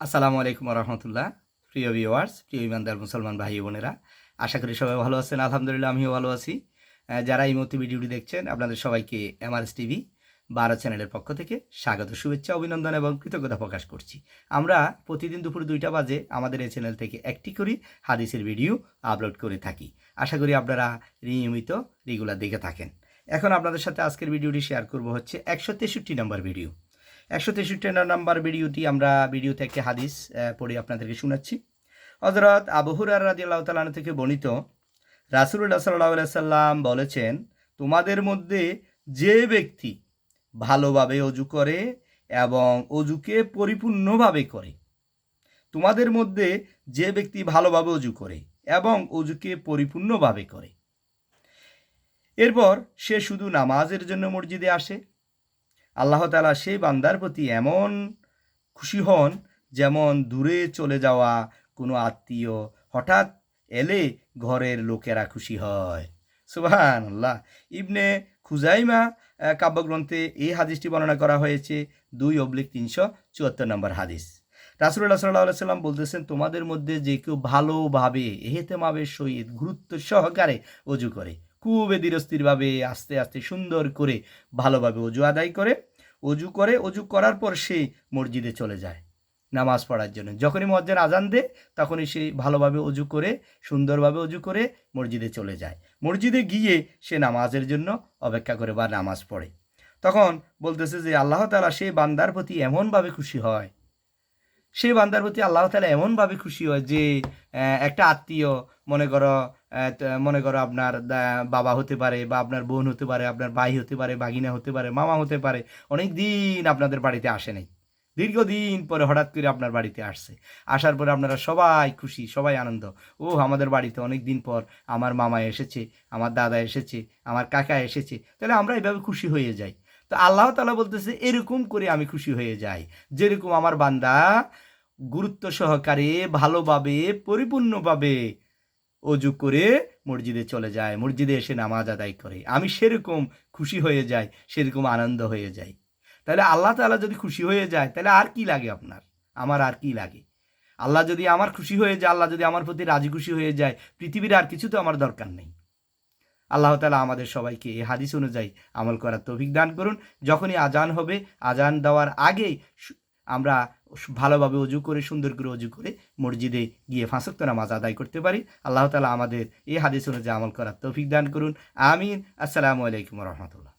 আসসালামু আলাইকুম রহমতুল্লাহ প্রিয় ভিওয়ার্স প্রিয় ইমানদার মুসলমান ভাই বোনেরা, আশা করি সবাই ভালো আছেন। আলহামদুলিল্লাহ, আমিও ভালো আছি। যারা এই মুহূর্তে ভিডিওটি দেখছেন, আপনাদের সবাইকে এমআরএস টিভি বারো চ্যানেলের পক্ষ থেকে স্বাগত, শুভেচ্ছা, অভিনন্দন এবং কৃতজ্ঞতা প্রকাশ করছি। আমরা প্রতিদিন দুপুর দুইটা বাজে আমাদের এই চ্যানেল থেকে একটি করে হাদিসের ভিডিও আপলোড করে থাকি। আশা করি আপনারা নিয়মিত রেগুলার দেখে থাকেন। এখন আপনাদের সাথে আজকের ভিডিওটি শেয়ার করব হচ্ছে একশো তেষট্টি নম্বর ভিডিও। একশো তেষট্টি নম্বর ভিডিওটি আমরা ভিডিও থেকে হাদিস পড়ে আপনাদেরকে শোনাচ্ছি। হজরত আবহুরার রাজি আল্লাহ তালান থেকে বর্ণিত রাসুল্লাহ সাল্লাহ সাল্লাম বলেছেন, তোমাদের মধ্যে যে ব্যক্তি ভালোভাবে অজু করে এবং অজুকে পরিপূর্ণভাবে করে, তোমাদের মধ্যে যে ব্যক্তি ভালোভাবে অজু করে এবং অজুকে পরিপূর্ণভাবে করে, এরপর সে শুধু নামাজের জন্য মসজিদে আসে আল্লাহ তালা সেই বান্দার প্রতি এমন খুশি হন যেমন দূরে চলে যাওয়া কোনো আত্মীয় হঠাৎ এলে ঘরের লোকেরা খুশি হয়। সুবাহান আল্লাহ ইবনে খুজাইমা কাব্যগ্রন্থে এই হাদিসটি বর্ণনা করা হয়েছে, দুই অবলিক তিনশো চুয়াত্তর নম্বর হাদিস। রাসুল্লাহ সাল্লাহ সাল্লাম বলতেছেন, তোমাদের মধ্যে যে কেউ ভালোভাবে এহেতেমাবের সহিত গুরুত্ব সহকারে অজু করে, খুব ধীরস্থিরভাবে আস্তে আস্তে সুন্দর করে ভালোভাবে অজু আদায় করে অজু করে অজু করার পর সে মসজিদে চলে যায়, নামাজ পড়ার জন্য। যখনই মজ্জেন আজান দে তখনই সে ভালোভাবে অজু করে, সুন্দরভাবে অজু করে মসজিদে চলে যায়। মসজিদে গিয়ে সে নামাজের জন্য অপেক্ষা করে বা নামাজ পড়ে। তখন বলতেছে যে, আল্লাহ তালা সেই বান্দার প্রতি এমনভাবে খুশি হয় সেই বান্দার প্রতি আল্লাহ তালা এমনভাবে খুশি হয় যে একটা আত্মীয়, মনে করো মনে করো আপনার বাবা হতে পারে বা আপনার বোন হতে পারে, আপনার ভাই হতে পারে বাগিনা হতে পারে, মামা হতে পারে অনেক দিন আপনাদের বাড়িতে আসে নাই। দীর্ঘদিন পরে হঠাৎ করে আপনার বাড়িতে আসছে। আসার পরে আপনারা সবাই খুশি, সবাই আনন্দ। ও আমাদের বাড়িতে অনেক দিন পর আমার মামা এসেছে, আমার দাদা এসেছে, আমার কাকা এসেছে। তাহলে আমরা এভাবে খুশি হয়ে যাই। তো আল্লাহ তালা বলতেছে, এরকম করে আমি খুশি হয়ে যাই। যেরকম আমার বান্দা গুরুত্ব সহকারে, ভালোভাবে, পরিপূর্ণভাবে অজু করে মসজিদে চলে যায়। মসজিদে এসে নামাজ আদায় করে। আমি সেরকম খুশি হয়ে যাই, সেরকম আনন্দ হয়ে যাই। তাহলে আল্লাহ তাআলা যদি খুশি হয়ে যায়, তাহলে আর কি লাগে আপনার? আমার আর কি লাগে? আল্লাহ যদি আমার খুশি হয়ে যায়, আল্লাহ যদি আমার প্রতি রাজি খুশি হয়ে যায়, পৃথিবীর আর কিছু তো আমার দরকার নেই। আল্লাহ তালা আমাদের সবাইকে এই হাদিস অনুযায়ী আমল করার তৌফিক দান করুন। যখনই আজান হবে, আজান দেওয়ার আগেই সু- আমরা ভালোভাবে অজু করে, সুন্দর করে অজু করে মসজিদে গিয়ে ফাঁসক্ত নামাজ আদায় করতে পারি। আল্লাহ তালা আমাদের এই হাদিস অনুযায়ী আমল করার তৌফিক দান করুন। আমিন। আসসালামু আলাইকুম রহমতুল্লাহ।